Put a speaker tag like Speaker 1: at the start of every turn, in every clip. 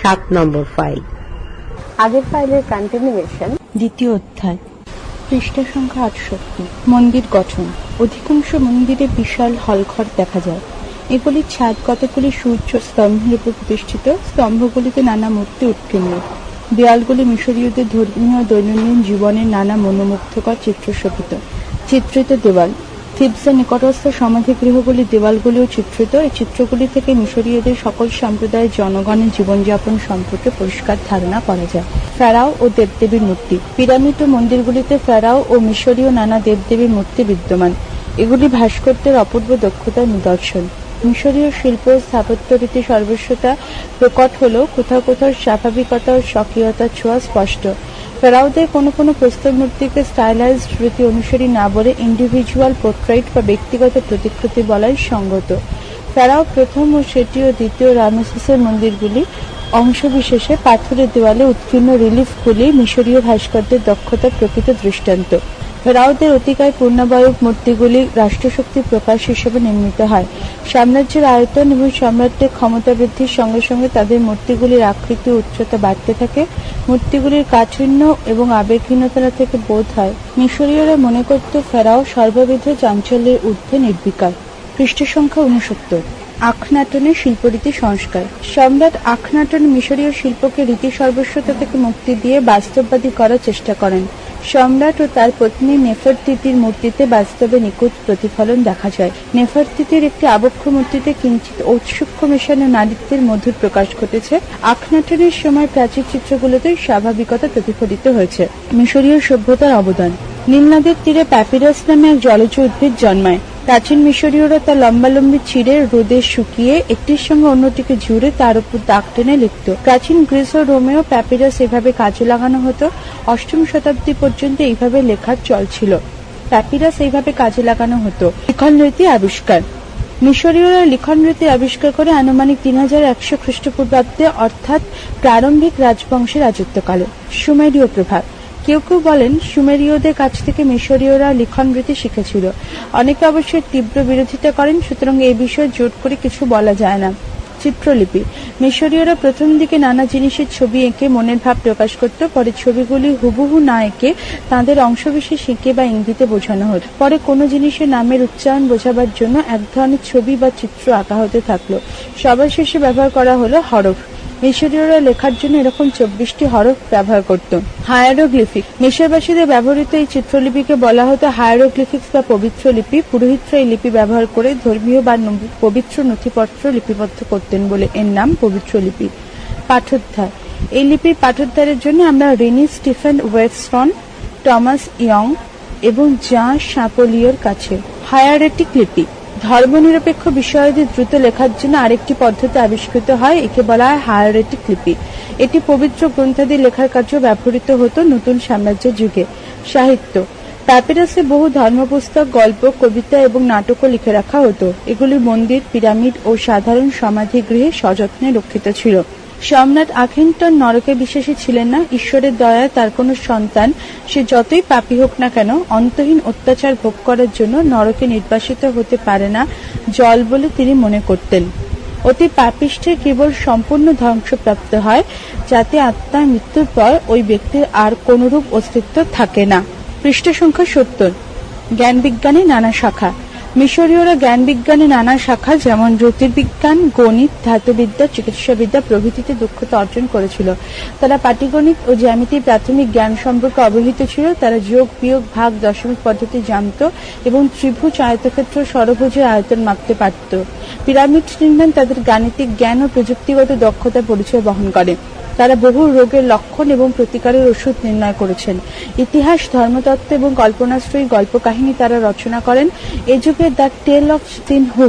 Speaker 1: সাত নম্বর ফাইল।
Speaker 2: আগের ফাইলের কন্টিনিউয়েশন
Speaker 3: দ্বিতীয় অধ্যায়। পৃষ্ঠা সংখ্যা আটষট্টি মন্দির গঠন। অধিকাংশ মন্দিরে বিশাল হলঘর দেখা যায়। এগুলির ছাদ কতগুলি সূর্য স্তম্ভের উপর প্রতিষ্ঠিত স্তম্ভগুলিতে নানা মূর্তি উৎকীর্ণ। দেয়ালগুলি মিশরীয়দের ধর্মীয় দৈনন্দিন জীবনের নানা মনোমুগ্ধকর চিত্র শোভিত। চিত্রিত দেওয়াল থিবসের নিকটস্থ সমাধিগৃহগুলির দেওয়ালগুলিও চিত্রিত। এই চিত্রগুলি থেকে মিশরীয়দের সকল সম্প্রদায়ের জনগণের জীবনযাপন সম্পর্কে পরিষ্কার ধারণা করা যায়। ফেরাও ও দেবদেবীর মূর্তি। পিরামিড ও মন্দিরগুলিতে ফেরাও ও মিশরীয় নানা দেবদেবীর মূর্তি বিদ্যমান। এগুলি ভাস্কর্যের অপূর্ব দক্ষতার নিদর্শন। মিশরীয় শিল্প স্থাপত্য রীতি সর্বস্বতা প্রকট হলেও কোথাও কোথাও স্বাভাবিকতা ও স্বকীয়তার ছোঁয়া স্পষ্ট। ফেরাউদের কোনো কোনো প্রস্তর মূর্তিকে স্টাইলাইজড রীতি অনুসারী না বলে ইন্ডিভিজুয়াল পোর্ট্রেট বা ব্যক্তিগত প্রতিকৃতি বলাই সঙ্গত। ফেরাও প্রথম ও সেটি ও দ্বিতীয় রামেসিসের মন্দিরগুলি অংশবিশেষে পাথরের দেওয়ালে উৎকীর্ণ রিলিফগুলি মিশরীয় ভাস্করদের দক্ষতার প্রকৃত দৃষ্টান্ত। ফেরাউদের অতিকায় পূর্ণবায়ক মূর্তিগুলি রাষ্ট্রশক্তির প্রকাশ হিসেবে নির্মিত হয়। সাম্রাজ্যের আয়তন এবং সম্রাটদের ক্ষমতা বৃদ্ধির সঙ্গে সঙ্গে তাদের মূর্তিগুলির আকৃতি, উচ্চতা বাড়তে থাকে। মূর্তিগুলির কাঠিন্য এবং আবেগহীনতা থেকে বোধ হয়। মিশরীয়রা মনে করত ফেরাও সর্ববিধ চাঞ্চল্যের ঊর্ধ্বে নির্বিকার। পৃষ্ঠ সংখ্যা উনসত্তর আখনাটনের শিল্পরীতি সংস্কার। সম্রাট আখনাটন মিশরীয় শিল্পকে রীতি সর্বস্বতা থেকে মুক্তি দিয়ে বাস্তববাদী করার চেষ্টা করেন। সম্রাট ও তার পত্নী নেফারতিতির মূর্তিতে বাস্তবে নিখুঁত প্রতিফলন দেখা যায়। নেফারতিতির একটি আবক্ষ মূর্তিতে কিঞ্চিত ঔৎসুক্য মেশানো নারীত্বের মধুর প্রকাশ ঘটেছে। আখনাটনের সময় প্রাচীর চিত্রগুলোতে স্বাভাবিকতা প্রতিফলিত হয়েছে। মিশরীয় সভ্যতার অবদান। নীলনাদের তীরে প্যাপিরাস নামে এক জলজ উদ্ভিদ জন্মায়। প্রাচীন মিশরীয়রা তা লম্বালম্বি ছিঁড়ে রোদে শুকিয়ে একটির সঙ্গে অন্যটিকে ঝুড়ে তার উপর দাগ টেনে লিখত। প্রাচীন গ্রিস ও রোমেও প্যাপিরাস এভাবে কাজে লাগানো হতো। অষ্টম শতাব্দী পর্যন্ত এইভাবে লেখার চল ছিল। প্যাপিরাস এইভাবে কাজে লাগানো হতো। লিখন রীতি আবিষ্কার। মিশরীয়রা লিখন রীতি আবিষ্কার করে আনুমানিক তিন হাজার একশো খ্রিস্টপূর্বাব্দে অর্থাৎ প্রারম্ভিক রাজবংশের রাজত্বকালে। সুমেরীয় প্রভাব। কেউ কেউ বলেন, সুমেরীয়দের কাছ থেকে মিশরীয়রা লিখন রীতি শিখেছিল। অনেকে অবশ্যই তীব্র বিরোধিতা করেন, সুতরাং এই বিষয়ে জোট করে কিছু বলা যায় না। চিত্রলিপি, মিশরীয়রা প্রথম দিকে নানা জিনিসের ছবি এঁকে মনের ভাব প্রকাশ করত, পরে ছবিগুলি হুবহু না এঁকে তাদের অংশবিশেষ এঁকে বা ইঙ্গিতে বোঝানো হতো। পরে কোনো জিনিসের নামের উচ্চারণ বোঝাবার জন্য এক ধরনের ছবি বা চিত্র আঁকা হতে থাকল। সবার শেষে ব্যবহার করা হলো হরফ। মিশরীয়রা লেখার জন্য এরকম চব্বিশটি হরফ ব্যবহার করত। হায়ারোগ্লিফিক। মিশরবাসীদের ব্যবহৃত এই চিত্রলিপিকে বলা হতো হায়ারোগ্লিফিক্স বা পবিত্র লিপি। পুরোহিতরা এই লিপি ব্যবহার করে ধর্মীয় বা পবিত্র নথিপত্র লিপিবদ্ধ করতেন বলে এর নাম পবিত্র লিপি। পাঠোদ্ধার। এই লিপির পাঠোদ্ধারের জন্য আমরা Rene Stephen Webston Thomas Young এবং জা সাপোলিওর কাছে। হায়ারেটিক লিপি। ধর্মনিরপেক্ষ বিষয়াদি দ্রুত লেখার জন্য আরেকটি পদ্ধতি আবিষ্কৃত হয়, একে বলা হয় হায়ারেটিক লিপি। এটি পবিত্র গ্রন্থাদি লেখার কার্য ব্যবহৃত হতো নতুন সাম্রাজ্যের যুগে। সাহিত্য। প্যাপিরাসে বহু ধর্মপুস্তক, গল্প, কবিতা এবং নাটকও লিখে রাখা হতো। এগুলি মন্দির, পিরামিড ও সাধারণ সমাধি গৃহে সযত্নে রক্ষিত ছিল। সম্রাট আখিনটন নরকে বিশ্বাসী ছিলেন না, ঈশ্বরের দয়ায় তার কোনো সন্তান, সে যতই পাপী হোক না কেন, অন্তহীন অত্যাচার ভোগ করার জন্য নরকে নির্বাসিত হতে পারে না, জল বলে তিনি মনে করতেন। অতি পাপিষ্ঠে কেবল সম্পূর্ণ ধ্বংসপ্রাপ্ত হয়, যাতে আত্মার মৃত্যুর পর ওই ব্যক্তির আর কোনরূপ অস্তিত্ব থাকে না। পৃষ্ঠ সংখ্যা সত্তর। জ্ঞান বিজ্ঞানে নানা শাখা। মিশরীয়রা জ্ঞান বিজ্ঞানে নানা শাখা, যেমন জ্যোতির্বিজ্ঞান, গণিত, ধাতুবিদ্যা, চিকিৎসাবিদ্যা প্রভৃতিতে দক্ষতা অর্জন করেছিল। তারা পাটিগণিত ও জ্যামিতির প্রাথমিক জ্ঞান সম্পর্কে অবহিত ছিল। তারা যোগ, বিয়োগ, ভাগ, দশমিক পদ্ধতি জানত এবং ত্রিভুজ আয়তক্ষেত্র সরভুজের আয়তন মাপতে পারত। পিরামিড নির্মাণ তাদের গাণিতিক জ্ঞান ও প্রযুক্তিগত দক্ষতার পরিচয় বহন করে। তারা বহু রোগের লক্ষণ এবং প্রতিকারের ওষুধ নির্ণয় করেছেন। ইতিহাস, ধর্মতত্ত্ব এবং কল্পনাশ্রয়ী গল্প কাহিনী তারা রচনা করেন। এ যুগে the tale of Sinuhe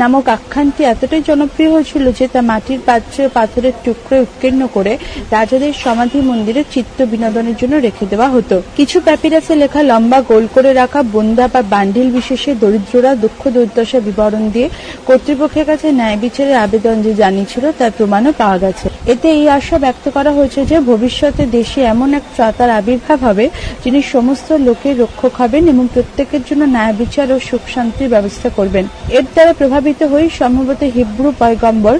Speaker 3: নামক আখ্যানটি এতটাই জনপ্রিয় হয়েছিল যে তা মাটির পাত্রে পাথরের টুকরো উৎকীর্ণ করে রাজাদের সমাধি মন্দিরে চিত্ত বিনোদনের জন্য রেখে দেওয়া হতো। কিছু প্যাপিরাসে লেখা লম্বা গোল করে রাখা বন্দা বা বান্ডিল বিশেষে দরিদ্ররা দুঃখ দুর্দশা বিবরণ দিয়ে কর্তৃপক্ষের কাছে ন্যায় বিচারের আবেদন যে জানিয়েছিল, তার প্রমাণও পাওয়া গেছে। এতে এই আশা ব্যক্ত করা হয়েছে যে ভবিষ্যতে দেশে এমন এক ত্রাতার আবির্ভাব হবে, যিনি সমস্ত লোকের রক্ষক হবেন এবং প্রত্যেকের জন্য ন্যায় বিচার ও সুখ শান্তির ব্যবস্থা করবেন। এর দ্বারা প্রভাবিত হয়ে সম্ভবত হিব্রু পয়গম্বর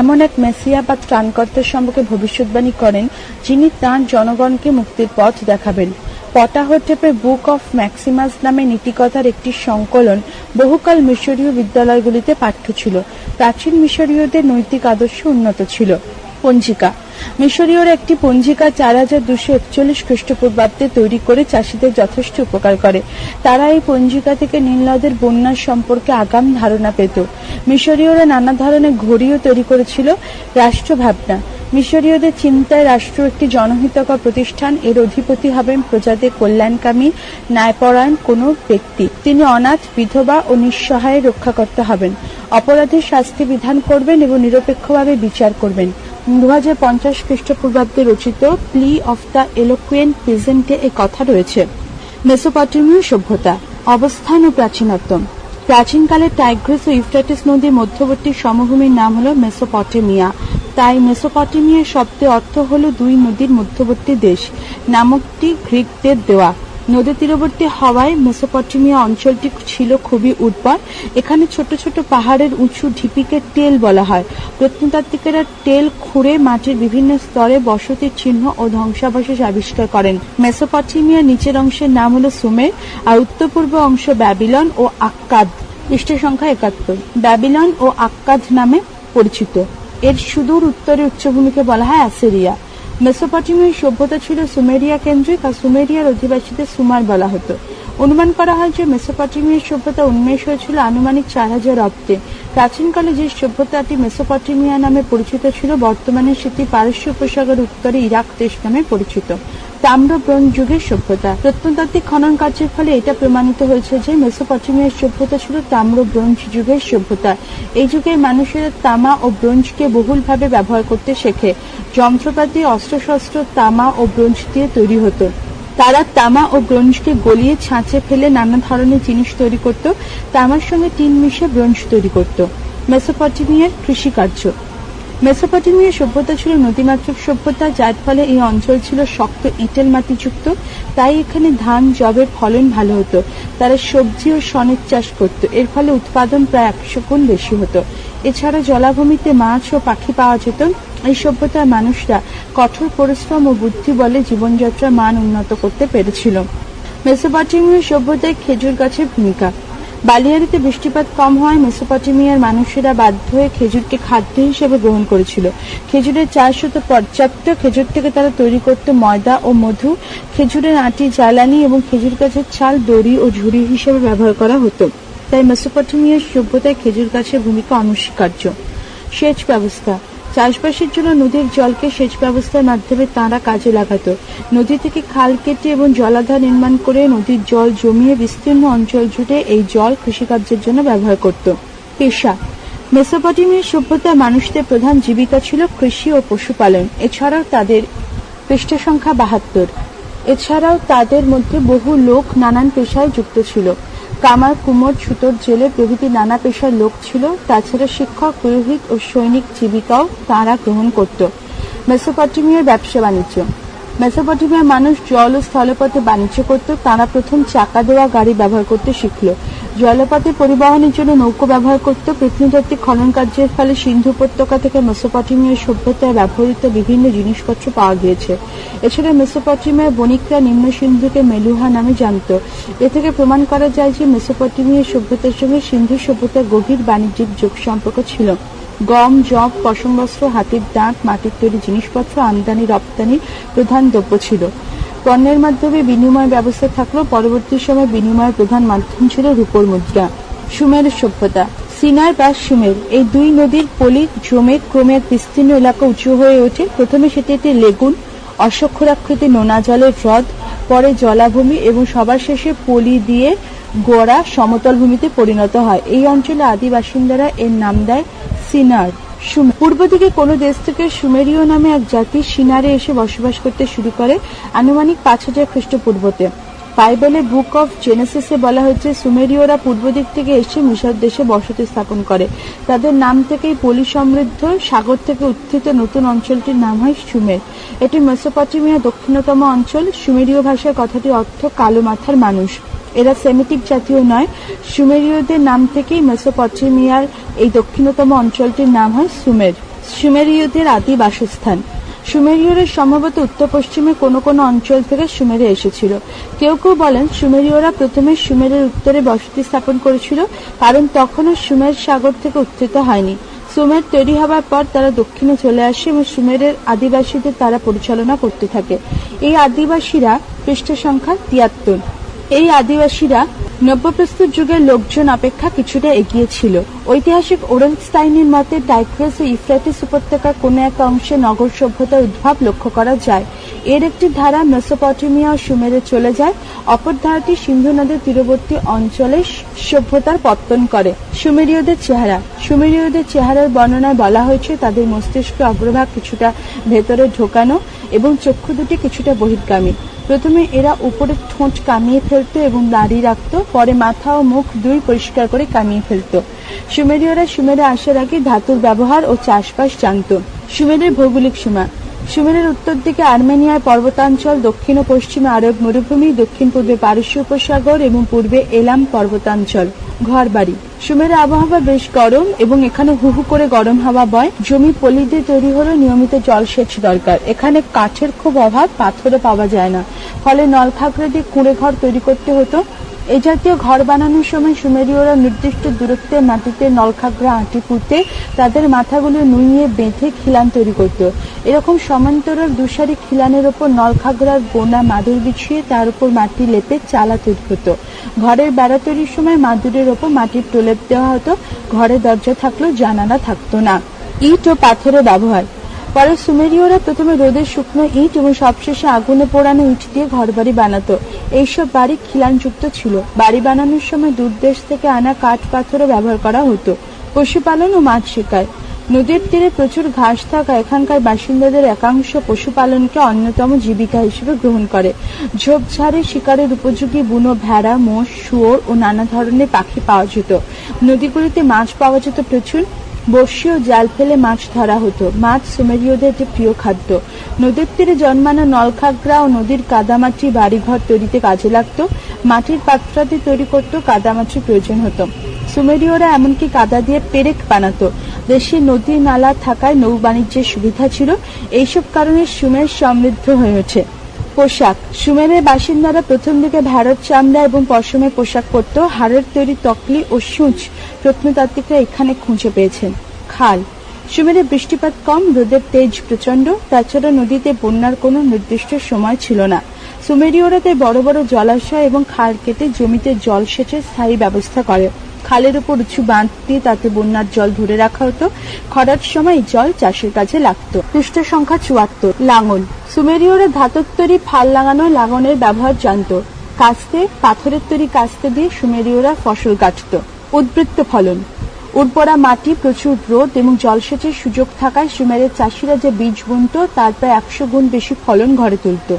Speaker 3: এমন এক মেসিয়া বা ত্রাণকর্তার সম্পর্কে ভবিষ্যৎবাণী করেন যিনি তাঁর জনগণকে মুক্তির পথ দেখাবেন। পটাহটেপের বুক অফ ম্যাক্সিমাস নামে নীতিকথার একটি সংকলন বহুকাল মিশরীয় বিদ্যালয়গুলিতে পাঠ্য ছিল। প্রাচীন মিশরীয়দের নৈতিক আদর্শ উন্নত ছিল। পঞ্জিকা মিশরীয়র একটি পঞ্জিকা চার হাজার দুশো একচল্লিশ খ্রিস্টপূর্বাব্দে তৈরি করে চাষিদের যথেষ্ট উপকার করে। তারা এই পঞ্জিকা থেকে নীলনদের বন্যার সম্পর্কে আগাম ধারণা পেত। মিশরীয়রা নানা ধরনের ঘড়িও তৈরি করেছিল, রাষ্ট্রভাবনা। মিশরীয়দের চিন্তায় রাষ্ট্র একটি জনহিতকর প্রতিষ্ঠান, এর অধিপতি হবেন প্রজাদের কল্যাণকামী, ন্যায়পরায়ণ কোনো ব্যক্তি। তিনি অনাথ, বিধবা ও নিঃসহায় রক্ষা করতে হবেন। অপরাধের শাস্তি বিধান করবেন এবং নিরপেক্ষভাবে বিচার করবেন। দু হাজার পঞ্চাশ খ্রিস্টপূর্বাব্দে রচিত প্লি অফ দ্য এলোকুয়েন্ট প্রেজেন্টে এ কথা রয়েছে। মেসোপটেমীয় সভ্যতা, অবস্থান ও প্রাচীনত্ব। প্রাচীনকালে টাইগ্রিস ও ইউফ্রাটিস নদীর মধ্যবর্তী সমভূমির নাম হল মেসোপটেমিয়া। তাই মেসোপটেমিয়ার শব্দে অর্থ হল দুই নদীর মধ্যবর্তী দেশ, নামকটি গ্রিকদের দেওয়া। নদী তীরবর্তী হওয়ায় মেসোপটেমিয়া অঞ্চলটি ছিল খুবই উর্বর। এখানে ছোট ছোট পাহাড়ের উঁচু ঢিপিকে টেল বলা হয়। প্রত্নতাত্ত্বিকেরা টেল খুঁড়ে মাটির বিভিন্ন স্তরে বসতির চিহ্ন ও ধ্বংসাবশেষ আবিষ্কার করেন। মেসোপটেমিয়ার নিচের অংশের নাম হল সুমের, আর উত্তর পূর্ব অংশ ব্যাবিলন ও আক্কাদ। পৃষ্ঠ সংখ্যা একাত্তর। ব্যাবিলন ও আক্কাদ নামে পরিচিত। এর সুদূর উত্তরে উচ্চভূমিকে বলা হয় অ্যাসেরিয়া। মেসোপটেমিয়ার সভ্যতা ছিল সুমেরিয়া কেন্দ্রিক আর সুমেরিয়ার অধিবাসীদের সুমার বলা হতো। অনুমান করা হয় যে মেসোপটেমিয়ার সভ্যতা উন্মেষ হয়েছিল আনুমানিক চার হাজার অব্দে। প্রাচীনকালে যে সভ্যতাটি মেসোপটেমিয়া নামে পরিচিত ছিল, বর্তমানে সেটি পারস্য উপসাগর উত্তরে ইরাক দেশ নামে পরিচিত। তাম্র ব্রোঞ্জ যুগের সভ্যতা। প্রত্নতাত্ত্বিক খনন কার্যের ফলে এটা প্রমাণিত হয়েছে যে মেসোপটেমিয়ার সভ্যতা ছিল তাম্র ব্রোঞ্জ যুগের সভ্যতা। এই যুগের মানুষেরা তামা ও ব্রোঞ্জকে বহুলভাবে ব্যবহার করতে শেখে। যন্ত্রপাতি, অস্ত্রশস্ত্র, তামা ও ব্রোঞ্জ দিয়ে তৈরি হতো। তারা তামা ও ব্রোঞ্জকে গলিয়ে ছাঁচে ফেলে নানা ধরনের জিনিস তৈরি করত। তামার সঙ্গে টিন মিশে ব্রোঞ্জ তৈরি করত। মেসোপটেমিয়ার কৃষিকার্য। মেসোপটেমিয়ার সভ্যতা ছিল নদীমাতৃক সভ্যতা, যার ফলে এই অঞ্চল ছিল শক্ত এঁটেল মাটিযুক্ত। তাই এখানে ধান জবের ফলন ভালো হতো। তারা সবজি ও সনের চাষ করত। এর ফলে উৎপাদন প্রায় একশো গুণ বেশি হতো। এছাড়া জলাভূমিতে মাছ ও পাখি পাওয়া যেত। এই সভ্যতার মানুষরা কঠোর পরিশ্রম ও বুদ্ধি বলে জীবনযাত্রার মান উন্নত করতে পেরেছিল। মেসোপটেমিয়ার সভ্যতায় খেজুর গাছের ভূমিকা। বালিয়াড়িতে বৃষ্টিপাত কম হওয়ায় মেসোপটেমিয়ার মানুষেরা বাধ্য হয়ে খেজুরকে খাদ্য হিসেবে গ্রহণ করেছিল। খেজুরের চাষ হতো পর্যাপ্ত। খেজুর থেকে তারা তৈরি করত ময়দা ও মধু। খেজুরের আটি, জ্বালানি এবং খেজুর গাছের ছাল, দড়ি ও ঝুড়ি হিসেবে ব্যবহার করা হতো। তাই মেসোপটেমিয়ার সভ্যতায় খেজুর গাছের ভূমিকা অনস্বীকার্য। সেচ ব্যবস্থা। চাষবাসের জন্য নদীর জলকে সেচ ব্যবস্থার মাধ্যমে তাঁরা কাজে লাগাতো। নদী থেকে খাল কেটে এবং জলাধার নির্মাণ করে নদীর জল জমিয়ে বিস্তীর্ণ অঞ্চল জুড়ে এই জল কৃষিকার্যের জন্য ব্যবহার করত। পেশা। মেসোপটেমিয়ার সভ্যতার মানুষদের প্রধান জীবিকা ছিল কৃষি ও পশুপালন। এছাড়াও তাদের পৃষ্ঠ সংখ্যা বাহাত্তর। এছাড়াও তাদের মধ্যে বহু লোক নানান পেশায় যুক্ত ছিল। কামার কুমোর ছুতোর জেলে প্রভৃতি নানা পেশার লোক ছিল। তাছাড়া শিক্ষক, পুরোহিত ও সৈনিক জীবিকাও তারা গ্রহণ করত। মেসোপটেমিয়ার ব্যবসা বাণিজ্য। মেসোপটেমিয়ার মানুষ জল ও স্থলপথে বাণিজ্য করত। তারা প্রথম চাকা দেওয়া গাড়ি ব্যবহার করতে শিখল। জলপথে পরিবহনের জন্য নৌকো ব্যবহার করত প্রত্নতাত্ত্বিক খনন কার্যের ফলে সিন্ধু উপত্যকা থেকে মেসোপটেমিয়ার সভ্যতায় ব্যবহৃত বিভিন্ন জিনিসপত্র পাওয়া গিয়েছে। এছাড়া মেসোপটেমিয়ার বণিকরা নিম্ন সিন্ধুকে মেলুহা নামে জানত। এ থেকে প্রমাণ করা যায় যে মেসোপটেমিয়ার সভ্যতার সঙ্গে সিন্ধু সভ্যতার গভীর বাণিজ্যিক যোগ সম্পর্ক ছিল। গম, জব পশম বস্ত্র হাতির দাঁত, মাটির তৈরি জিনিসপত্র, আমদানি রপ্তানির প্রধান দ্রব্য ছিল। পণ্যের মাধ্যমে বিনিময় ব্যবস্থা থাকলেও পরবর্তী সময় বিনিময়ের প্রধান মাধ্যম ছিল রূপোর মুদ্রা, সুমের সভ্যতা। সিনার বা সুমের এই দুই নদীর পলি, জমে ক্রমে এক বিস্তীর্ণ এলাকা উঁচু হয়ে ওঠে। প্রথমে সেটি একটি লেগুন অশ্বক্ষরাকৃতি নোনা জলের হ্রদ, পরে জলাভূমি এবং সবার শেষে পলি দিয়ে গোড়া সমতল ভূমিতে পরিণত হয়। এই অঞ্চলে আদি বাসিন্দারা এর নাম দেয় সিনার। পূর্ব দিকে কোনো দেশ থেকে সুমেরীয় নামে এক জাতি সিনারে এসে বসবাস করতে শুরু করে আনুমানিক পাঁচ হাজার খ্রিস্টপূর্বতে। বাইবেলে বুক অফ জেনেসিসে বলা হয়েছে, সুমেরীয়রা পূর্ব দিক থেকে এসে মিশর দেশে বসতি স্থাপন করে। তাদের নাম থেকেই পলি সমৃদ্ধ সাগর থেকে উত্থিত নতুন অঞ্চলটির নাম হয় সুমের। এটি মেসোপটেমিয়া দক্ষিণতম অঞ্চল। সুমেরীয় ভাষায় কথাটির অর্থ কালো মাথার মানুষ। এরা সেমিটিক জাতীয় নয়। সুমেরীয়দের নাম থেকেই মেসোপটেমিয়ার এই দক্ষিণতম অঞ্চলটির নাম হয় সুমের। সুমেরীয়দের আদি বাসস্থান। সুমেরীয়রা সম্ভবত উত্তর পশ্চিমে কোনো কোনো অঞ্চল থেকে সুমেরে এসেছিল। কেউ কেউ বলেন সুমেরীয়রা প্রথমে সুমেরের উত্তরে বসতি স্থাপন করেছিল, কারণ তখনও সুমের সাগর থেকে উত্থিত হয়নি। সুমের তৈরি হওয়ার পর তারা দক্ষিণে চলে আসে এবং সুমেরের আদিবাসীদের তারা পরিচালনা করতে থাকে। এই আদিবাসীরা পৃষ্ঠ সংখ্যা তিয়াত্তর। এই আদিবাসীরা নব্যপ্রস্তুত যুগের লোকজন অপেক্ষা কিছুটা এগিয়ে ছিল। ঐতিহাসিক ওরেলস্টাইনের মতে টাইগ্রাস ও ইফ্রাটিস উপত্যকার কোনো এক অংশে নগর সভ্যতার উদ্ভব লক্ষ্য করা যায়। এর একটি ধারা মেসোপটেমিয়া ও সুমেরে চলে যায়। অপর ধারাটি সিন্ধু নদের তীরবর্তী অঞ্চলে সভ্যতার পত্তন করে। সুমেরীয়দের চেহারা। সুমেরীয়দের চেহারার বর্ণনায় বলা হয়েছে, তাদের মস্তিষ্কে অগ্রভাগ কিছুটা ভেতরে ঢোকানো এবং চক্ষু দুটি কিছুটা বহির্গামী। প্রথমে এরা উপরের ঠোঁট কামিয়ে ফেলতো এবং দাঁড়িয়ে রাখত, পরে মাথা ও মুখ দুই পরিষ্কার করে কামিয়ে ফেলতো। সুমেরীয়রা সুমেরে আসার আগে ধাতুর ব্যবহার ও চাষবাস জানত। সুমেরের ভৌগোলিক সীমা। সুমেরের উত্তর দিকে আর্মেনিয়ার পর্বতাঞ্চল, দক্ষিণ ও পশ্চিমে আরব মরুভূমি, দক্ষিণ পূর্বে পারস্য উপসাগর এবং পূর্বে এলাম পর্বতাঞ্চল। ঘরবাড়ি। সুমেরের আবহাওয়া বেশ গরম এবং এখানে হুহু করে গরম হাওয়া বয়। জমি পলি দিয়ে তৈরি হলে নিয়মিত জলসেচ দরকার। এখানে কাঠের খুব অভাব, পাথরও পাওয়া যায় না। ফলে নলখাগড়া দিয়ে কুঁড়ে ঘর তৈরি করতে হতো। এই জাতীয় ঘর বানানোর সময় সুমেরীয়রা নির্দিষ্ট দূরত্বে মাটিতে নলখাগড়া আঁটি পুঁতে তাদের মাথাগুলো নুইয়ে বেঁধে খিলান তৈরি করত। এরকম সমান্তরাল দুসারি খিলানের ওপর নলখাগড়ার গোনা মাদুর বিছিয়ে তার উপর মাটি লেপে চালা তৈরি হতো ঘরের বেড়া তৈরির সময় মাদুরের ওপর মাটির প্রলেপ দেওয়া হতো। ঘরে দরজা থাকলেও জানালা থাকতো না। ইট ও পাথরের ব্যবহার। পরে সুমেরীয়রা প্রথমে রোদের শুকনো ইট এবং সবশেষে আগুনে পোড়ানো ইট দিয়ে ঘরবাড়ি বানাতো। এইসব বাড়ি খিলানযুক্ত ছিল। বাড়ি বানানোর সময় দূরদেশ থেকে আনা কাঠ পাথরও ব্যবহার করা হতো। পশুপালন ও মাছ শিকার। নদীর তীরে প্রচুর ঘাস থাকা এখানকার বাসিন্দাদের একাংশ পশুপালনকে অন্যতম জীবিকা হিসেবে গ্রহণ করে। ঝোপঝাড়ে শিকারের উপযোগী বুনো ভেড়া, মোষ, শুয়োর ও নানা ধরনের পাখি পাওয়া যেত। নদীগুলিতে মাছ পাওয়া যেত প্রচুর। বর্ষি ও জাল ফেলে মাছ ধরা হতো। মাছ সুমেরীয়দের একটি প্রিয় খাদ্য। নদীর তীরে জন্মানো নলখাগড়া ও নদীর কাদামাটি বাড়িঘর তৈরিতে কাজে লাগতো। মাটির পাত্রাদি তৈরি করত কাদামাটির প্রয়োজন হতো। সুমেরীয়রা এমনকি কাদা দিয়ে পেরেক বানাতো। দেশে নদী নালা থাকায় নৌ বাণিজ্যের সুবিধা ছিল। এইসব কারণে সুমের সমৃদ্ধ হয়ে ওঠে। পোশাক। সুমেরের বাসিন্দারা প্রথম দিকে ভারত চামড়া এবং পশমের পোশাক পরত। হাড়ের তৈরি তকলি ও সূচ প্রত্নতাত্ত্বিকরা এখানে খুঁজে পেয়েছেন। খাল। সুমেরে বৃষ্টিপাত কম, রোদের তেজ প্রচণ্ড তাছাড়া নদীতে বন্যার কোনো নির্দিষ্ট সময় ছিল না। সুমেরীয়রা তাই বড় বড় জলাশয় এবং খাল কেটে জমিতে জল সেচের স্থায়ী ব্যবস্থা করে। খালের উপর উঁচু বাঁধ দিয়ে তাতে বন্যার জল ধরে রাখা হতো। খরার সময় জল চাষের কাজে লাগতো। পৃষ্ঠ সংখ্যা চুয়াত্তর, লাঙল। সুমেরীয়রা ধাতব তৈরি ফাল লাগানো লাঙলের ব্যবহার জানত। কাস্তে, পাথরের তৈরি কাস্তে দিয়ে সুমেরীয়রা ফসল কাটত। উদ্বৃত্ত ফলন। উর্বরা মাটি, প্রচুর রোদ এবং জলসেচের সুযোগ থাকায় সুমেরের চাষিরা যে বীজ বুনত, তার প্রায় একশো গুণ বেশি ফলন ঘরে তুলত।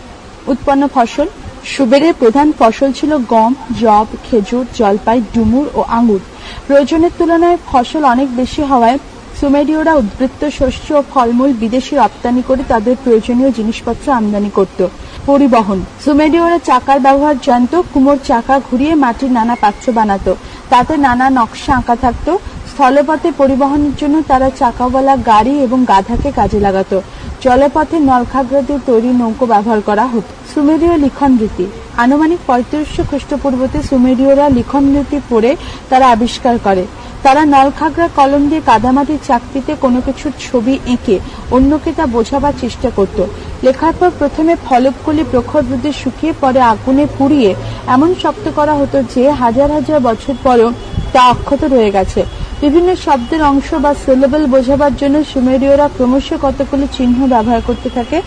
Speaker 3: উৎপন্ন ফসল সুবেরের প্রধান ফসল ছিল গম জব খেজুর, জলপাই, ডুমুর ও আঙুর। প্রয়োজনের তুলনায় ফসল অনেক বেশি হওয়ায় সুমেরীয়রা উদ্বৃত্ত শস্য ও ফলমূল বিদেশে রপ্তানি করে তাদের প্রয়োজনীয় জিনিসপত্র আমদানি করত। পরিবহন। সুমেরীয়রা চাকার ব্যবহার জানত, কুমোর চাকা ঘুরিয়ে মাটির নানা পাত্র বানাতো। তাতে নানা নকশা আঁকা থাকতো। স্থলপথে পরিবহনের জন্য তারা চাকাওয়ালা গাড়ি এবং গাধাকে কাজে লাগাত। জলপথে নলখাগড়া দিয়ে তৈরি নৌকো ব্যবহার করা হতো। সুমেরীয় লিখন রীতি। আনুমানিক পঁয়ত্রিশশো খ্রিস্টপূর্বতে সুমেরীয়রা লিখন রীতি পড়ে তারা আবিষ্কার করে। তারা নলখাগড়া কলম দিয়ে কাদামাটির চাকরিতে কোনো কিছুর ছবি এঁকে অন্যকে তা বোঝাবার চেষ্টা করত। লেখার পর প্রথমে ফলকগুলি প্রখর রোদে শুকিয়ে পরে আগুনে পুড়িয়ে এমন শক্ত করা হতো যে হাজার হাজার বছর পরেও তা অক্ষত রয়ে গেছে। বিভিন্ন শব্দের অংশ বা সিলেবল বোঝাবার জন্য সুমেরীয়রা ক্রমশ কতগুলি চিহ্ন ব্যবহার করতে থাকে।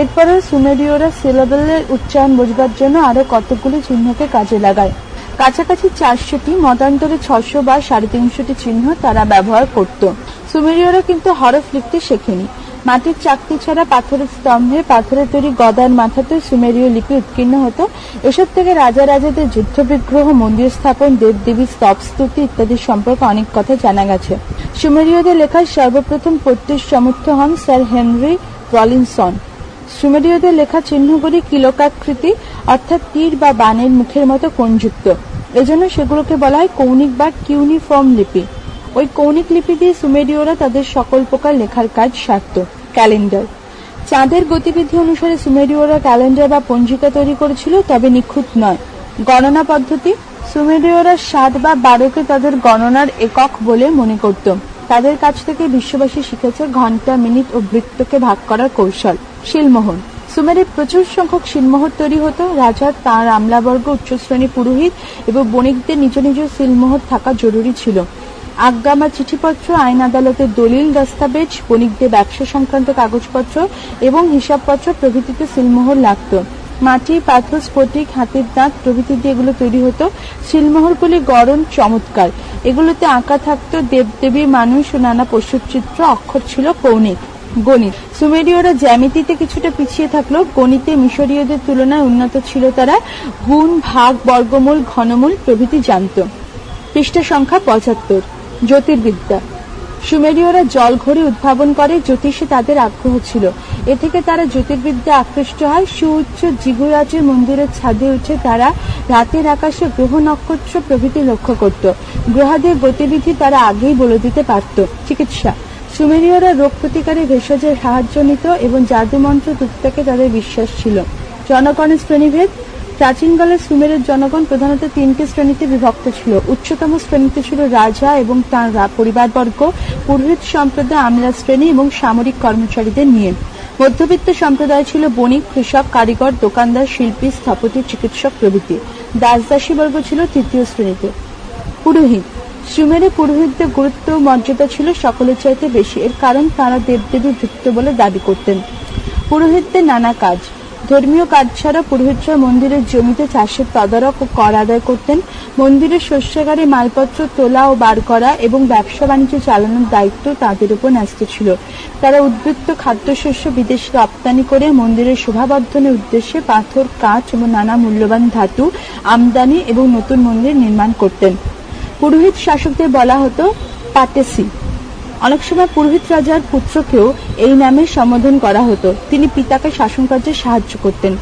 Speaker 3: এরপরে সুমেরীয়রা সিলেবলের উচ্চারণ বোঝবার জন্য আরও কতগুলি চিহ্নকে কাজে লাগায়। কাছাকাছি চারশোটি, মতান্তরে ছশো বা সাড়ে তিনশোটি চিহ্ন তারা ব্যবহার করত। সুমেরীয়রা কিন্তু হরফ লিখতে শেখেনি। মাটির চাকতি ছাড়া পাথরের স্তম্ভে পাথরের তৈরি গদার মাথাতে সুমেরীয় লিপি উৎকীর্ণ হতো। এসব থেকে রাজা রাজাদের যুদ্ধ বিগ্রহ, মন্দির স্থাপন দেবদেবী স্তব স্তুতি ইত্যাদি সম্পর্কে অনেক কথা জানা গেছে। সুমেরীয়দের লেখায় সর্বপ্রথম পঁয়ত্রিশ সমর্থ হন স্যার হেনরি রলিনসন। সুমেরীয়দের লেখা চিহ্নগুলি কিলোকাকৃতি, অর্থাৎ তীর বা বানের মুখের মতো কোণযুক্ত। এজন্য সেগুলোকে বলা হয় কৌণিক বা কিউনিফর্ম লিপি। ওই কৌণিক লিপি দিয়ে সুমেরীয়রা তাদের সকল প্রকার লেখার কাজ সারত। ক্যালেন্ডার। চাঁদের গতিবিধি অনুসারে সুমেরীয়রা ক্যালেন্ডার বা পঞ্জিকা তৈরি করেছিল, তবে নিখুঁত নয়। গণনা পদ্ধতি। সুমেরীয়রা সাত বা বারোকে তাদের গণনার একক বলে মনে করত। তাদের কাছ থেকে বিশ্ববাসী শিখেছে ঘণ্টা, মিনিট ও বৃত্তকে ভাগ করার কৌশল। শিলমোহর সুমেরে প্রচুর সংখ্যক শিলমোহর তৈরি হতো। রাজা, তাঁর আমলাবর্গ, উচ্চশ্রেণী পুরোহিত এবং বণিকদের নিজ নিজ শিলমোহর থাকা জরুরি ছিল। আজ্ঞা বা চিঠিপত্র, আইন আদালতের দলিল, দস্তাবেজ, বণিকদের ব্যবসা সংক্রান্ত কাগজপত্র এবং হিসাবপত্র প্রভৃতিতে সিলমোহর লাগত। মাটি, পাথর, স্ফটিক, হাতের দাঁত প্রভৃতি দিয়ে এগুলো তৈরি হতো। শিলমোহরগুলি গরম চমৎকার। এগুলোতে আঁকা থাকতো দেবদেবী মানুষ ও নানা পশুর চিত্র অক্ষর ছিল কৌণিক। গণিত। সুমেরীয়রা জ্যামিতিতে কিছুটা পিছিয়ে থাকলেও গণিতে মিশরীয়দের তুলনায় উন্নত ছিল তারা গুণ, ভাগ, বর্গমূল, ঘনমূল প্রভৃতি জানতো। পৃষ্ঠা সংখ্যা পঁচাত্তর। জ্যোতির্বিদ্যা। সুমেরীয়রা জল ঘড়ি উদ্ভাবন করে জ্যোতিষে তাদের আগ্রহ ছিল। এ থেকে তারা জ্যোতির্বিদ্যা আকৃষ্ট হয়। সুউচ্চ জিগুরাজের মন্দিরের ছাদে উঠে তারা রাতের আকাশে গ্রহ নক্ষত্র প্রভৃতি লক্ষ্য করত। গ্রহাদের গতিবিধি তারা আগেই বলে দিতে পারত। চিকিৎসা। সুমেরীয়রা রোগ প্রতিকারে ভেষজের সাহায্য নিত এবং জাদুমন্ত্র টুকটাকে তাদের বিশ্বাস ছিল। জনগণের শ্রেণীভেদ। প্রাচীনকালের সুমেরের জনগণ প্রধানত তিনটি শ্রেণীতে বিভক্ত ছিল। উচ্চতম শ্রেণীতে ছিল রাজা এবং তাঁর পরিবারবর্গ, পুরোহিত সম্প্রদায়, আমলা শ্রেণি এবং সামরিক কর্মচারীদের নিয়ে। মধ্যবিত্ত সম্প্রদায় ছিল বণিক, কৃষক, কারিগর, দোকানদার, শিল্পী, স্থপতি, চিকিৎসক প্রভৃতি। দাসদাসী বর্গ ছিল তৃতীয় শ্রেণীতে। পুরোহিত। সুমেরে পুরোহিতদের গুরুত্ব মর্যাদা ছিল সকলের চাইতে বেশি। এর কারণ তারা দেবদেবী ভৃত্য বলে দাবি করতেন। পুরোহিতদের নানা কাজ। ধর্মীয় কাজ ছাড়া পুরোহিতরা মন্দিরের জমিতে চাষের তদারক ও কর আদায় করতেন। মন্দিরের শস্যাগারে মালপত্র, তোলা ও বার করা এবং ব্যবসা বাণিজ্য চালানোর দায়িত্ব তাদের উপর ন্যস্ত ছিল। তারা উদ্বৃত্ত খাদ্যশস্য বিদেশে রপ্তানি করে মন্দিরের শোভাবর্ধনের উদ্দেশ্যে পাথর, কাঁচ এবং নানা মূল্যবান ধাতু, আমদানি এবং নতুন মন্দির নির্মাণ করতেন। পুরোহিত শাসকদের বলা হতো পাটেসি অনেক সময় পুরোহিত রাজার পুত্রকেও এই নামে সম্বোধন করা হতো। তিনি পিতাকে শাসন কার্যে সাহায্য করতেন।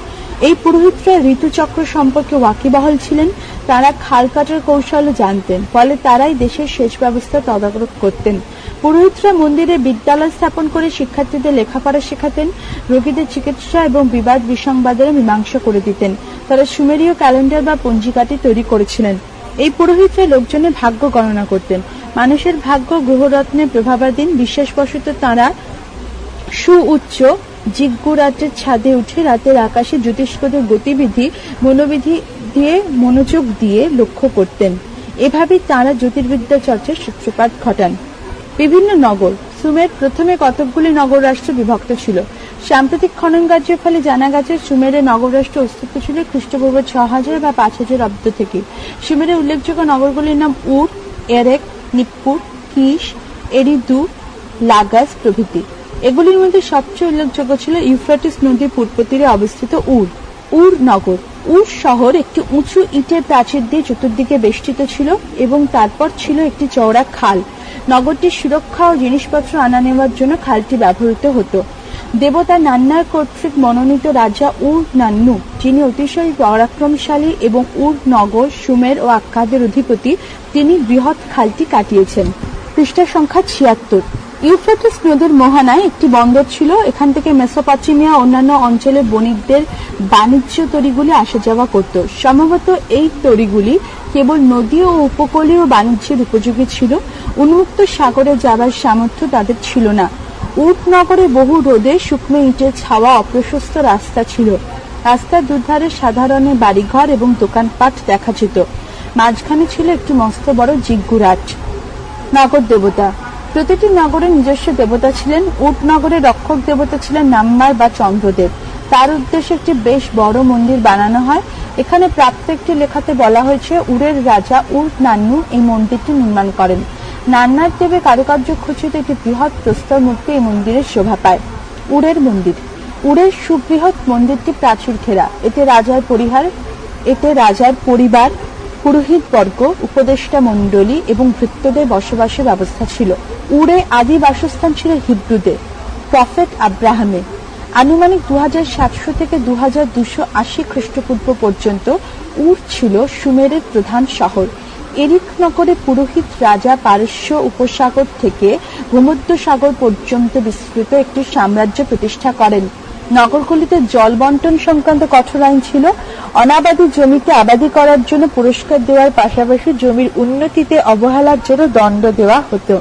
Speaker 3: এই পুরোহিতরা ঋতুচক্র সম্পর্কে ওয়াকিবহাল ছিলেন, তারা খাল কাটার কৌশলও জানতেন, ফলে তারাই দেশের সেচ ব্যবস্থা তদারক করতেন। পুরোহিতরা মন্দিরে বিদ্যালয় স্থাপন করে শিক্ষার্থীদের লেখাপড়া শেখাতেন, রোগীদের চিকিৎসা এবং বিবাদ বিসংবাদের মীমাংসা করে দিতেন। তারা সুমেরীয় ক্যালেন্ডার বা পঞ্জিকাটি তৈরি করেছিলেন। এই পুরোহিতরা লোকজনের ভাগ্য গণনা করতেন। মানুষের ভাগ্য গ্রহরত্নের প্রভাবাধীন বিশ্বাসবশত তাঁরা সুউচ্চ জিজ্ঞুরাটের ছাদে উঠে রাতের আকাশে জ্যোতিষ্কদের গতিবিধি, মনোবিধি দিয়ে মনোযোগ দিয়ে লক্ষ্য করতেন। এভাবে তাঁরা জ্যোতির্বিদ্যা চর্চার সূত্রপাত ঘটান। বিভিন্ন নগর, সুমের প্রথমে কতকগুলি নগর রাষ্ট্র বিভক্ত ছিল। সাম্প্রতিক খনন কার্যের ফলে জানা গেছে, সুমেরে নগর রাষ্ট্র অস্তিত্ব ছিল খ্রিস্টপূর্ব ছ হাজার বা পাঁচ হাজার অব্দ থেকে। সুমেরে উল্লেখযোগ্য নগরগুলির নাম উর এরেক, নিপ্পুর কিস এরিদু, লাগাস প্রভৃতি। এগুলির মধ্যে সবচেয়ে উল্লেখযোগ্য ছিল ইউফ্রাটিস নদীর পূর্ব তীরে অবস্থিত উর। উর নগর। উর শহর একটি উঁচু ইটের প্রাচীর দিয়ে চতুর্দিকে বেষ্টিত ছিল এবং তারপর ছিল একটি চওড়া খাল। নগরটির সুরক্ষা ও জিনিসপত্র আনা নেওয়ার জন্য খালটি ব্যবহৃত হতো। দেবতা নান্নার কর্তৃক মনোনীত রাজা উর নান্নু, যিনি অতিশয় পরাক্রমশালী এবং উর নগর, সুমের ও আক্কাদের অধিপতি, তিনি বৃহৎ খালটি কাটিয়েছেন। পৃষ্ঠা সংখ্যা ছিয়াত্তর। ইউফ্রেটিস নদীর মোহনায় একটি বন্দর ছিল। এখান থেকে মেসোপটেমিয়া অন্যান্য অঞ্চলে বণিকদের বাণিজ্য তরিগুলি আসা যাওয়া করত। সম্ভবত এই তরিগুলি কেবল নদী ও উপকূলীয় বাণিজ্যের উপযোগী ছিল। উন্মুক্ত সাগরে যাবার সামর্থ্য তাদের ছিল না। উটনগরে বহু রোদে শুকনো ইটের ছাওয়া অপ্রশস্ত রাস্তা ছিল। রাস্তার দুধারে সাধারণের বাড়িঘর এবং দোকানপাট দেখা যেত। মাঝখানে ছিল একটি মস্ত বড় জিগ্গুরাট। নগর দেবতা। প্রতিটি নগরের নিজস্ব দেবতা ছিলেন। উটনগরের রক্ষক দেবতা ছিলেন নাম্বার বা চন্দ্রদেব। তার উদ্দেশ্যে একটি বেশ বড় মন্দির বানানো হয়। এখানে প্রাপ্ত একটি লেখাতে বলা হয়েছে উরের রাজা উর নান্নু এই মন্দিরটি নির্মাণ করেন। নান্নার দেবে কারুকার্য খচিত একটি বৃহৎ প্রস্তর মূর্তি এই মন্দিরের শোভা পায়। উড়ের মন্দির। উড়ের সুবৃহৎ মন্দিরটি প্রাচীর ঘেরা। এতে রাজার পরিহার, এতে রাজার পরিবার, পুরোহিত বর্গ, উপদেষ্টা মণ্ডলী এবং ভৃত্যদের বসবাসের ব্যবস্থা ছিল। উড়ে আদি বাসস্থান ছিল হিব্রুদের প্রফেট আব্রাহামে। আনুমানিক দু সাতশো থেকে দু হাজার দুশো আশি খ্রিস্টপূর্ব পর্যন্ত উর ছিল সুমেরের প্রধান শহর। এরিক নগরে পুরোহিত রাজা পারস্য উপসাগর থেকে ভূমধ্য সাগর পর্যন্ত বিস্তৃত একটি সাম্রাজ্য প্রতিষ্ঠা করেন। নগরগুলিতে জল বন্টন সংক্রান্ত কঠোর আইন ছিল। অনাবাদী জমিতে আবাদি করার জন্য পুরস্কার দেওয়ার পাশাপাশি জমির উন্নতিতে অবহেলার জন্য দণ্ড দেওয়া হতো।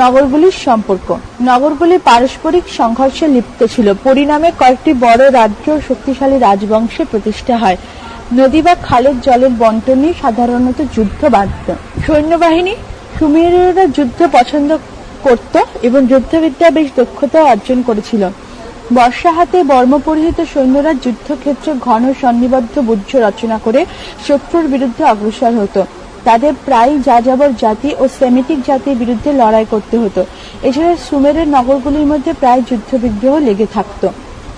Speaker 3: নগরগুলির সম্পর্ক। নগরগুলি পারস্পরিক সংঘর্ষে লিপ্ত ছিল। পরিণামে কয়েকটি বড় রাজ্য ও শক্তিশালী রাজবংশে প্রতিষ্ঠা হয়। নদী বা খালের জলের বন্টনে সাধারণত যুদ্ধ বাঁধত। সৈন্যবাহিনী সুমেরীয়রা যুদ্ধ পছন্দ করত এবং যুদ্ধবিদ্যা বেশ দক্ষতা অর্জন করেছিল। বর্ষা হাতে বর্মপরিহিত সৈন্যরা যুদ্ধক্ষেত্রে ঘন সন্নিবদ্ধ বুদ্ধ রচনা করে শত্রুর বিরুদ্ধে অগ্রসর হতো। তাদের প্রায় যাযাবর জাতি ও সেমিটিক জাতির বিরুদ্ধে লড়াই করতে হতো। এছাড়া সুমেরের নগরগুলির মধ্যে প্রায় যুদ্ধবিগ্রহ লেগে থাকতো।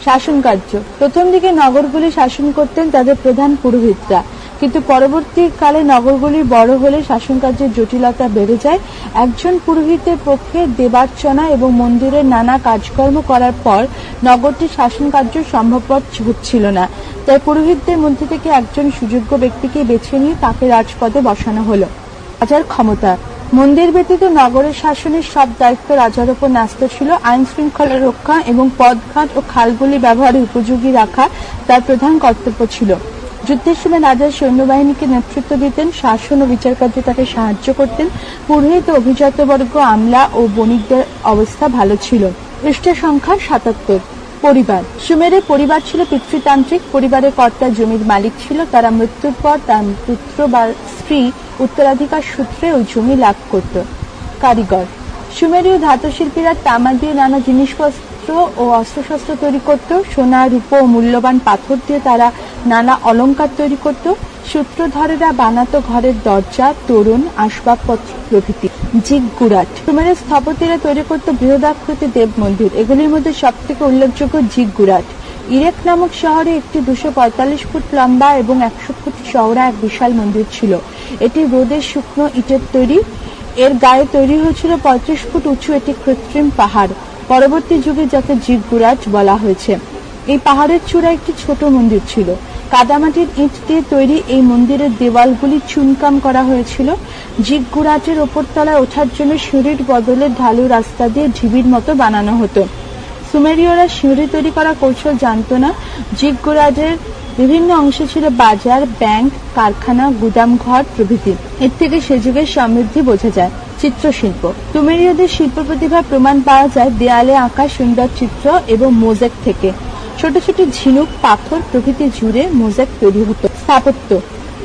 Speaker 3: শাসন কার্য। প্রথম দিকে নগরগুলি শাসন করতেন তাদের প্রধান পুরোহিতরা। কিন্তু পরবর্তীকালে নগরগুলি বড় হলে শাসন কার্যের জটিলতা বেড়ে যায়। একজন পুরোহিতের পক্ষে দেবার্চনা এবং মন্দিরের নানা কাজকর্ম করার পর নগরটি শাসন কার্য সম্ভবপর হচ্ছিল না। তাই পুরোহিতদের মধ্যে থেকে একজন সুযোগ্য ব্যক্তিকে বেছে নিয়ে তাকে রাজপদে বসানো হলো। রাজার ক্ষমতা। মন্দির ব্যতীত নগরের শাসনের সব দায়িত্ব রাজার উপর ন্যস্ত ছিল। আইন শৃঙ্খলা রক্ষা এবং পদঘাট ও খালগুলি ব্যবহারে উপযোগী রাখা তার প্রধান কর্তব্য ছিল। যুদ্ধের সময় রাজার সৈন্যবাহিনীকে নেতৃত্ব দিতেন, শাসন ও বিচার কার্যে তাকে সাহায্য করতেন। পুরোহিত, অভিজাতবর্গ, আমলা ও বণিকদের অবস্থা ভালো ছিল। পৃষ্ঠ সংখ্যা সাতাত্তর। পরিবার। সুমেরের পরিবার ছিল পিতৃতান্ত্রিক, পরিবারের কর্তা জমির মালিক ছিল, তারা মৃত্যুর পর তার পুত্র বা স্ত্রী উত্তরাধিকার সূত্রে ওই জমি লাভ করত। কারিগর। সুমেরীয় ধাতু শিল্পীরা তামা দিয়ে নানা জিনিসপত্র ও অস্ত্রশস্ত্র তৈরি করত সোনা, রূপো ও মূল্যবান পাথর দিয়ে তারা নানা অলংকার তৈরি করত সূত্রধরেরা বানাতো ঘরের দরজা, তোরণ আসবাবপত্র প্রভৃতি। জিগ গুরাট। সুমেরের স্থপতিরা তৈরি করত বৃহদাকৃতি দেব মন্দির এগুলির মধ্যে সব থেকে উল্লেখযোগ্য জিগ গুরাট। ইরেক নামক শহরে একটি দুশো পঁয়তাল্লিশ ফুট লম্বা এবং একশো ফুট চওড়া এক বিশাল মন্দির ছিল। এটি রোদের শুকনো ইটের তৈরি। এর গায়ে তৈরি হয়েছিল পঁয়ত্রিশ ফুট উঁচু একটি কৃত্রিম পাহাড়। পরবর্তী যুগে যাকে জিগগুরাজ বলা হয়েছে। এই পাহাড়ের চূড়ায় একটি ছোট মন্দির ছিল। কাদামাটির ইট দিয়ে তৈরি এই মন্দিরের দেওয়ালগুলি চুনকাম করা হয়েছিল। জিগগুরাটের ওপর তলায় ওঠার জন্য সিঁড়ির বদলে ঢালু রাস্তা দিয়ে ঢিবির মতো বানানো হতো। সুমেরীয়রা সিঁড়ি তৈরি করা কৌশল জানতো না। জিগগুরাজের বিভিন্ন অংশে ছিল বাজার, ব্যাংক, কারখানা, গুদামঘর প্রভৃতি। এর থেকে সে যুগের সমৃদ্ধি বোঝা যায়। চিত্রশিল্প। সুমেরীয়দের শিল্প প্রতিভা প্রমাণ পাওয়া যায় দেয়ালে আঁকা সুন্দর চিত্র এবং মোজেক থেকে। ছোট ছোট ঝিনুক, পাথর প্রভৃতি জুড়ে মোজেক তৈরি হতো। স্থাপত্য।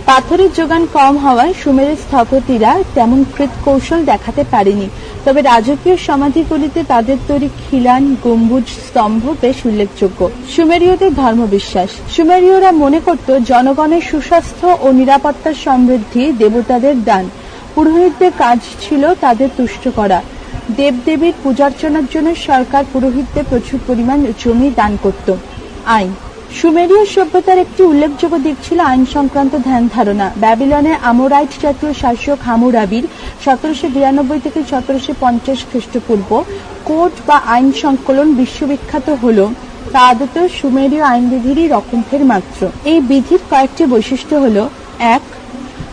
Speaker 3: পাথরের যোগান কম হওয়ায় সুমেরের স্থপতিরা তেমন কৃত কৌশল দেখাতে পারেনি। তবে রাজকীয় সমাধিগুলিতে তাদের তৈরি খিলান, গম্বুজ, স্তম্ভ বেশ উল্লেখযোগ্য। সুমেরীয়দের ধর্মবিশ্বাস। সুমেরীয়রা মনে করত জনগণের সুস্বাস্থ্য ও নিরাপত্তার সমৃদ্ধি দেবতাদের দান। পুরোহিতদের কাজ ছিল তাদের তুষ্ট করা। দেবদেবীর পূজার্চনার জন্য সরকার পুরোহিতদের প্রচুর পরিমাণ জমি দান করত। আইন। সুমেরীয় সভ্যতার একটি উল্লেখযোগ্য দিক ছিল আইন সংক্রান্ত ধ্যান ধারণা। ব্যাবিলনের আমোরাইট জাতীয় শাসক হামুরাবির সতেরোশো বিরানব্বই থেকে সতেরোশো পঞ্চাশ খ্রিস্টপূর্ব কোর্ট বা আইন সংকলন বিশ্ববিখ্যাত হল। তা আদত সুমেরীয় আইনবিধিরই রকমফের মাত্র। এই বিধির কয়েকটি বৈশিষ্ট্য হল, এক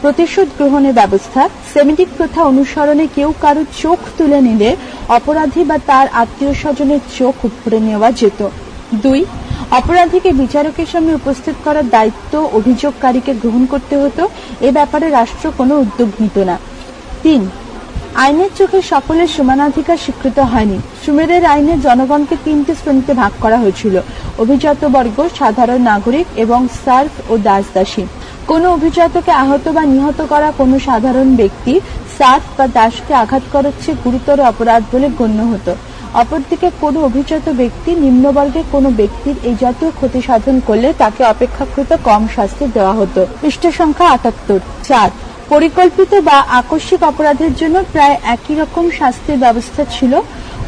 Speaker 3: প্রতিশোধ গ্রহণের ব্যবস্থা, সেমিটিক প্রথা অনুসরণে কেউ কারও চোখ তুলে নিলে অপরাধী বা তার আত্মীয় স্বজনের চোখ উপরে নেওয়া যেত। দুই, অপরাধীকে বিচারকের সামনে উপস্থিত করার দায়িত্ব অভিযোগকারীকে গ্রহণ করতে হতো। এ ব্যাপারে রাষ্ট্র কোনো উদ্যোগ নিত না। তিন, আইনের চোখে সকলের সমানাধিকার স্বীকৃত হয়নি। সুমেরের আইনে জনগণকে তিনটি শ্রেণীতে ভাগ করা হয়েছিল। অভিজাত বর্গ সাধারণ নাগরিক এবং সার্ফ ও দাসদাসী। কোনো অভিজাতকে আহত বা নিহত করা কোনো সাধারণ ব্যক্তি সার্ফ বা দাসকে আঘাত করার চেয়ে গুরুতর অপরাধ বলে গণ্য হতো। অপরদিকে কোনো অভিজাত ব্যক্তি নিম্নবর্গের কোনো ব্যক্তির এই জাতীয় ক্ষতি সাধন করলে তাকে অপেক্ষাকৃত কম শাস্তি দেওয়া হতো। পৃষ্ঠ সংখ্যা আটাত্তর। চার, পরিকল্পিত বা আকস্মিক অপরাধের জন্য প্রায় একই রকম শাস্তির ব্যবস্থা ছিল।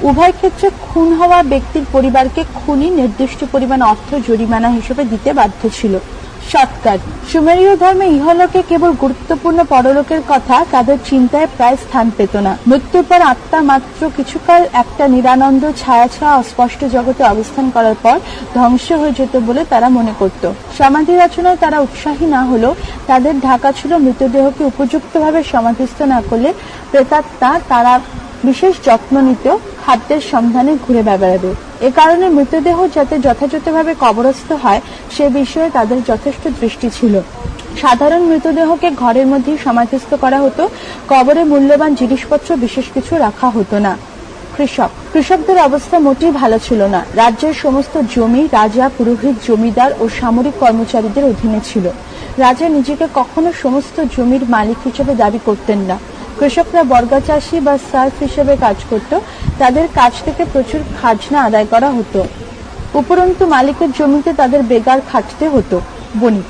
Speaker 3: উভয় ক্ষেত্রে খুন হওয়া ব্যক্তির পরিবারকে খুনি নির্দিষ্ট পরিমাণ অর্থ জরিমানা হিসেবে দিতে বাধ্য ছিল। সৎকার সুমেরীয় ধর্মে ইহলোকে কেবল গুরুত্বপূর্ণ পরলোকের কথা তাদের চিন্তায় প্রায় স্থান পেত না। মৃত্যুর পর আত্মা মাত্র কিছুকাল একটা নিরানন্দ ছায়া ছায়া অস্পষ্ট জগতে অবস্থান করার পর ধ্বংস হয়ে যেত বলে তারা মনে করত। সমাধি রচনায় তারা উৎসাহী না হলেও তাদের ঢাকা ছিল মৃতদেহকে উপযুক্তভাবে সমাধিস্থ না করলে প্রেতাত্মা তারা বিশেষ যত্ন নিত খাদ্যের সন্ধানে ঘুরে বেড়াবে। এ কারণে মৃতদেহ যাতে যথাযথভাবে কবরস্থ হয়, সে বিষয়ে তাদের যথেষ্ট দৃষ্টি ছিল। সাধারণ মৃতদেহকে ঘরের মধ্যেই সমাধিস্থ করা হতো। কবরে মূল্যবান জিনিসপত্র বিশেষ কিছু রাখা হতো না। কৃষক, কৃষকদের অবস্থা মোটেই ভালো ছিল না। রাজ্যের সমস্ত জমি রাজা, পুরোহিত, জমিদার ও সামরিক কর্মচারীদের অধীনে ছিল। রাজা নিজেকে কখনো সমস্ত জমির মালিক হিসেবে দাবি করতেন না। কৃষকরা বর্গা চাষি বা সার্ফ হিসেবে কাজ করত। তাদের কাছ থেকে প্রচুর খাজনা আদায় করা হতো। উপরন্তু মালিকের জমিতে তাদের বেগার খাটতে হতো। বণিক।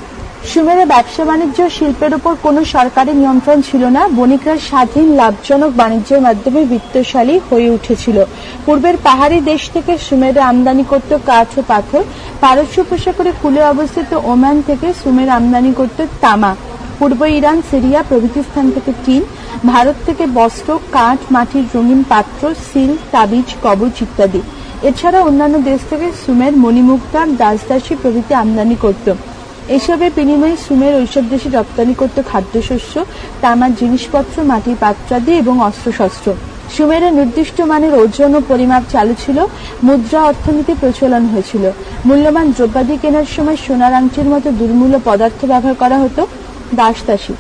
Speaker 3: সুমেরে ব্যবসা বাণিজ্য শিল্পের উপর কোনো সরকারি নিয়ন্ত্রণ ছিল না। বণিকরা স্বাধীন, লাভজনক বাণিজ্যের মাধ্যমে বিত্তশালী হয়ে উঠেছিল। পূর্বের পাহাড়ি দেশ থেকে সুমেরে আমদানি করত কাঠ ও পাথর। পারস্য উপসাগরে কুলে অবস্থিত ওমান থেকে সুমের আমদানি করত তামা। পূর্ব ইরান, সিরিয়া প্রভৃতি স্থান থেকে টিন ভারত থেকে বস্ত্র, কাঠ, মাটির রঙিন পাত্র, সিল, তাবিজ, কবচ ইত্যাদি। এছাড়া অন্যান্য দেশ থেকে সুমের মণিমুক্তা দাসদাসী প্রভৃতি আমদানি করত। এসবের বিনিময়ে সুমের ওইসব দেশে রপ্তানি করত খাদ্যশস্য, তামার জিনিসপত্র, মাটির পাত্রাদি এবং অস্ত্রশস্ত্র। সুমেরের নির্দিষ্ট মানের ওজন ও পরিমাপ চালু ছিল। মুদ্রা অর্থনীতি প্রচলন হয়েছিল। মূল্যবান দ্রব্যাদি কেনার সময় সোনার আংটির মতো দুর্মূল্য পদার্থ ব্যবহার করা হতো। দাসদাসী।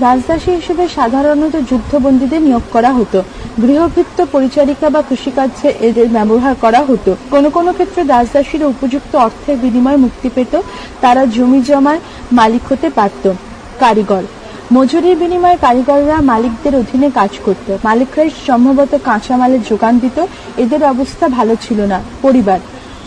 Speaker 3: দাসদাসী হিসেবে সাধারণত যুদ্ধবন্দীদের নিয়োগ করা হতো। গৃহভৃত্ত পরিচারিকা বা কৃষিকার্যে এদের ব্যবহার করা হতো। কোনো কোনো ক্ষেত্রে দাসদাসীরা উপযুক্ত অর্থের বিনিময়ে মুক্তি পেত, তারা জমি জমার মালিক হতে পারত। কারিগর। মজুরির বিনিময়ে কারিগররা মালিকদের অধীনে কাজ করত। মালিকরাই সম্ভবত কাঁচামালের যোগান দিত। এদের অবস্থা ভালো ছিল না। পরিবার।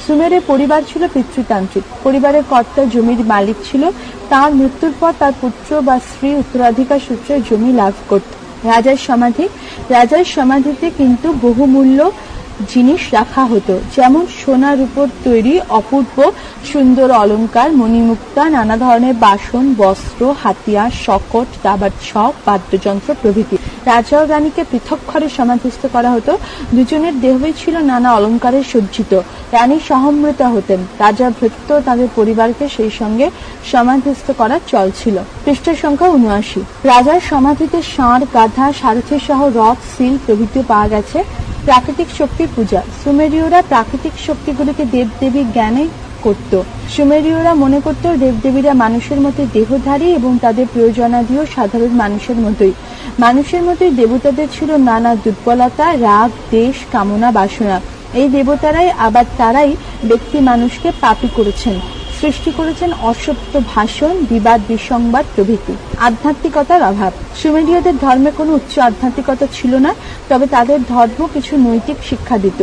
Speaker 3: সুমেরের পরিবার ছিল পিতৃতান্ত্রিক। পরিবারের কর্তা জমির মালিক ছিল। তার মৃত্যুর পর তার পুত্র বা স্ত্রী উত্তরাধিকার সূত্রে জমি লাভ করত। রাজার সমাধি রাজার সমাধিতে কিন্তু বহুমূল্য জিনিস রাখা হতো। যেমন সোনার উপর তৈরি অপূর্ব সুন্দর অলংকার, মণিমুক্তা, নানা ধরনের বাসন, বস্ত্র, হাতিয়ার শকট দাবার, ছক, বাদ্যযন্ত্র প্রভৃতি। রাজা ও রানীকে পৃথক ঘরে সমাধিস্থ করা হতো। দুজনের দেহই ছিল নানা অলংকারে সজ্জিত। রানী সহমৃতা হতেন। রাজা ভৃত্য তাদের পরিবারকে সেই সঙ্গে সমাধিস্থ করার চল ছিল। পৃষ্ঠের সংখ্যা উনআশি। রাজার সমাধিতে ষাঁড়, গাধা, সারথি সহ রথ, সিল প্রভৃতি পাওয়া গেছে। প্রাকৃতিক শক্তির পূজা। সুমেরীয়রা প্রাকৃতিক শক্তিগুলিকে দেবদেবী জ্ঞানে করত। সুমেরীয়রা মনে করত দেবদেবীরা মানুষের মতো দেহধারী এবং তাদের প্রয়োজনাদিও সাধারণ মানুষের মতোই। মানুষের মতোই দেবতাদের ছিল নানা দুর্বলতা, রাগ, দেশ, কামনা, বাসনা। এই দেবতারাই আবার তারাই ব্যক্তি মানুষকে পাপি করেছেন। সৃষ্টি করেছেন অসত্য ভাষণ, বিবাদ, বিসংবাদ প্রভৃতি। আধ্যাত্মিকতার অভাব। সুমেরীয়দের ধর্মে কোনো উচ্চ আধ্যাত্মিকতা ছিল না, তবে তাদের ধর্ম কিছু নৈতিক শিক্ষা দিত।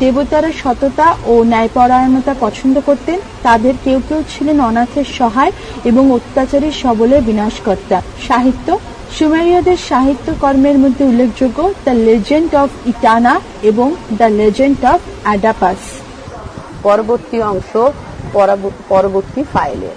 Speaker 3: দেবতারা সততা ও ন্যায়পরায়ণতা পছন্দ করতেন, তাদের কেউ কেউ ছিলেন অনাথের সহায় এবং অত্যাচারী সবলের বিনাশকর্তা। সাহিত্য। সুমেরীয়দের সাহিত্য কর্মের মধ্যে উল্লেখযোগ্য দ্য লেজেন্ড অফ ইটানা এবং দ্য লেজেন্ড অফ অ্যাডাপাস
Speaker 2: পরবর্তী অংশ পরবর্তী ফাইলে